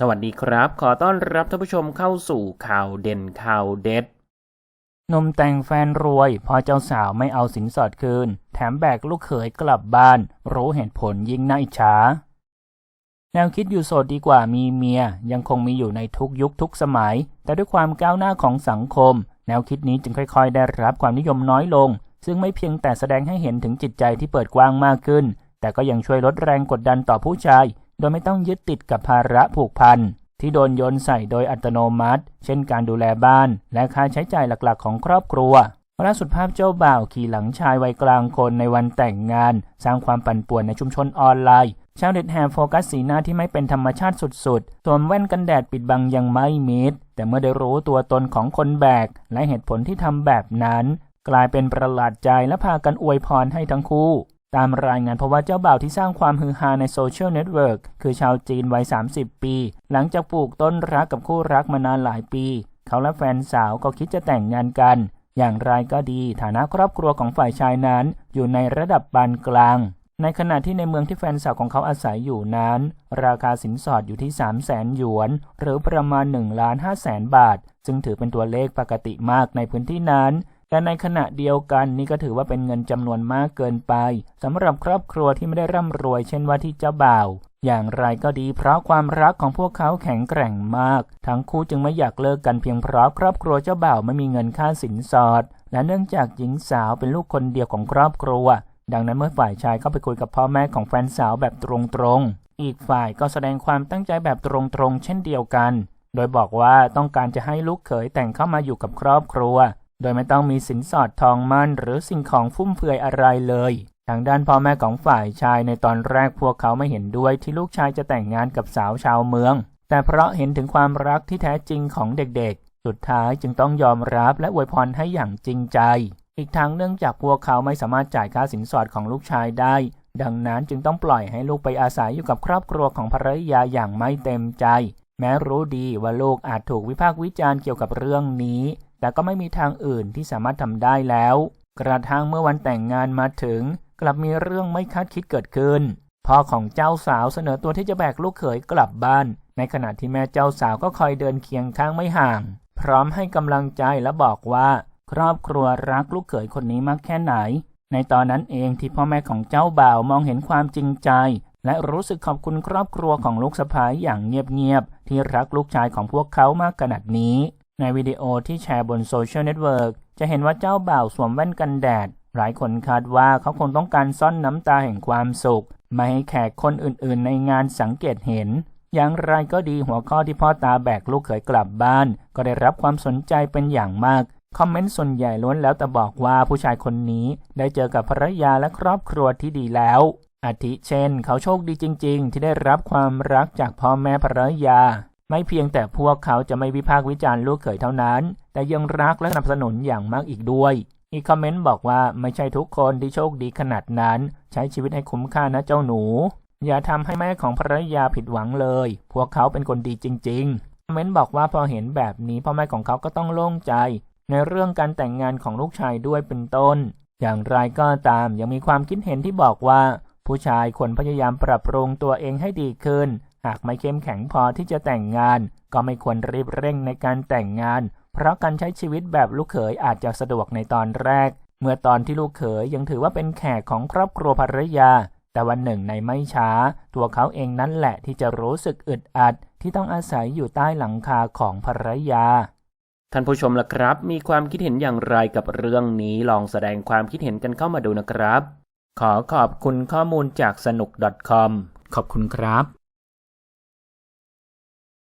สวัสดีครับ ขอต้อนรับท่านผู้ชมเข้าสู่ข่าวเด่นข่าวเด็ดนมแต่งแฟนรวย พอเจ้าสาวไม่เอาสินสอดคืน แถมแบกลูกเขยกลับบ้าน รู้เหตุผลยิ่งน่าอิจฉาแนวคิดอยู่โสดดีกว่ามีเมีย ยังคงมีอยู่ในทุกยุคทุกสมัย แต่ด้วยความก้าวหน้าของสังคม แนวคิดนี้จึงค่อย ๆ ได้รับความนิยมน้อยลง ซึ่งไม่เพียงแต่แสดงให้เห็นถึงจิตใจที่เปิดกว้างมากขึ้น แต่ก็ยังช่วยลดแรงกดดันต่อผู้ชาย โดยไม่ต้องยึดติดกับภาระผูกพันที่โดนโยนใส่โดยอัตโนมัติ เช่นการดูแลบ้าน และค่าใช้จ่ายหลักๆ ของครอบครัวล่าสุดภาพเจ้าบ่าวขี่หลังชายวัยกลางคนในวันแต่งงาน สร้างความปั่นป่วนในชุมชนออนไลน์ ชาวเน็ตแห่โฟกัสสีหน้าที่ไม่เป็นธรรมชาติสุดๆสวมแว่นกันแดดปิดบังยังไม่มิด แต่เมื่อได้รู้ตัวตนของคนแบก และเหตุผลที่ทำแบบนั้น กลายเป็นประหลาดใจและพากันอวยพรให้ทั้งคู่ ตามรายงานเพราะว่าเจ้าบ่าวที่สร้างความฮือฮาในโซเชียลเน็ตเวิร์กคือชาวจีนวัย 30 ปี หลังจากปลูกต้นรักกับคู่รักมานานหลายปี เขาและแฟนสาวก็คิดจะแต่งงานกัน อย่างไรก็ดีฐานะครอบครัวของฝ่ายชายนั้น อยู่ในระดับปานกลาง ในขณะที่ในเมืองที่แฟนสาวของเขาอาศัยอยู่นั้น ราคาสินสอดอยู่ที่ 3 0 0แสนหยวน หรือประมาณ1ล้าน5แสนบาท ซึ่งถือเป็นตัวเลขปกติมากในพื้นที่นั้น แต่ในขณะเดียวกันนี่ก็ถือว่าเป็นเงินจำนวนมากเกินไปสำหรับครอบครัวที่ไม่ได้ร่ำรวยเช่นว่าที่เจ้าบ่าวอย่างไรก็ดีเพราะความรักของพวกเขาแข็งแกร่งมาก ทั้งคู่จึงไม่อยากเลิกกันเพียงเพราะครอบครัวเจ้าบ่าวไม่มีเงินค่าสินสอด และเนื่องจากหญิงสาวเป็นลูกคนเดียวของครอบครัว ดังนั้นเมื่อฝ่ายชายเข้าไปคุยกับพ่อแม่ของแฟนสาวแบบตรงๆ อีกฝ่ายก็แสดงความตั้งใจแบบตรงๆ เช่นเดียวกัน โดยบอกว่าต้องการจะให้ลูกเขยแต่งเข้ามาอยู่กับครอบครัว โดยไม่ต้องมีสินสอดทองมั่นหรือสิ่งของฟุ่มเฟือยอะไรเลย ทางด้านพ่อแม่ของฝ่ายชายในตอนแรกพวกเขาไม่เห็นด้วยที่ลูกชายจะแต่งงานกับสาวชาวเมือง แต่เพราะเห็นถึงความรักที่แท้จริงของเด็กๆ สุดท้ายจึงต้องยอมรับและอวยพรให้อย่างจริงใจ อีกทั้งเนื่องจากพวกเขาไม่สามารถจ่ายค่าสินสอดของลูกชายได้ ดังนั้นจึงต้องปล่อยให้ลูกไปอาศัยอยู่กับครอบครัวของภรรยาอย่างไม่เต็มใจ แม้รู้ดีว่าลูกอาจถูกวิพากษ์วิจารณ์เกี่ยวกับเรื่องนี้ แต่ก็ไม่มีทางอื่นที่สามารถทำได้แล้ว กระทั่งเมื่อวันแต่งงานมาถึง กลับมีเรื่องไม่คาดคิดเกิดขึ้นพ่อของเจ้าสาวเสนอตัวที่จะแบกลูกเขยกลับบ้าน ในขณะที่แม่เจ้าสาวก็คอยเดินเคียงข้างไม่ห่าง พร้อมให้กำลังใจและบอกว่า ครอบครัวรักลูกเขยคนนี้มากแค่ไหน ในตอนนั้นเองที่พ่อแม่ของเจ้าบ่าวมองเห็นความจริงใจ และรู้สึกขอบคุณครอบครัวของลูกสะพ้ายอย่างเงียบๆที่รักลูกชายของพวกเขามากขนาดนี้ ในวิดีโอที่แชร์บนโซเชียลเน็ตเวิร์กจะเห็นว่าเจ้าบ่าวสวมแว่นกันแดด หลายคนคาดว่าเขาคงต้องการซ่อนน้ำตาแห่งความสุข ไม่ให้แขกคนอื่นๆ ในงานสังเกตเห็น อย่างไรก็ดีหัวข้อที่พ่อตาแบกลูกเขยกลับบ้าน ก็ได้รับความสนใจเป็นอย่างมาก คอมเมนต์ส่วนใหญ่ล้วนแล้วแต่บอกว่าผู้ชายคนนี้ได้เจอกับภรรยาและครอบครัวที่ดีแล้วอาทิเช่น เขาโชคดีจริง ๆ ที่ได้รับความรักจากพ่อแม่ภรรยา ไม่เพียงแต่พวกเขาจะไม่วิพากษ์วิจารณ์ลูกเขยเท่านั้น แต่ยังรักและสนับสนุนอย่างมากอีกด้วย อีกคอมเมนต์บอกว่าไม่ใช่ทุกคนที่โชคดีขนาดนั้น ใช้ชีวิตให้คุ้มค่านะเจ้าหนู อย่าทำให้แม่ของภรรยาผิดหวังเลย พวกเขาเป็นคนดีจริงๆคอมเมนต์บอกว่าพอเห็นแบบนี้พ่อแม่ของเขาก็ต้องโล่งใจ ในเรื่องการแต่งงานของลูกชายด้วยเป็นต้น อย่างไรก็ตามยังมีความคิดเห็นที่บอกว่า ผู้ชายควรพยายามปรับปรุงตัวเองให้ดีขึ้น หากไม่เข้มแข็งพอที่จะแต่งงาน ก็ไม่ควรรีบเร่งในการแต่งงาน เพราะการใช้ชีวิตแบบลูกเขยอาจจะสะดวกในตอนแรก เมื่อตอนที่ลูกเขยยังถือว่าเป็นแขกของครอบครัวภรรยา แต่วันหนึ่งในไม่ช้า ตัวเขาเองนั่นแหละที่จะรู้สึกอึดอัด ที่ต้องอาศัยอยู่ใต้หลังคาของภรรยาท่านผู้ชมล่ะครับ มีความคิดเห็นอย่างไรกับเรื่องนี้ลองแสดงความคิดเห็นกันเข้ามาดูนะครับ ขอขอบคุณข้อมูลจากสนุก .com ขอบคุณครับ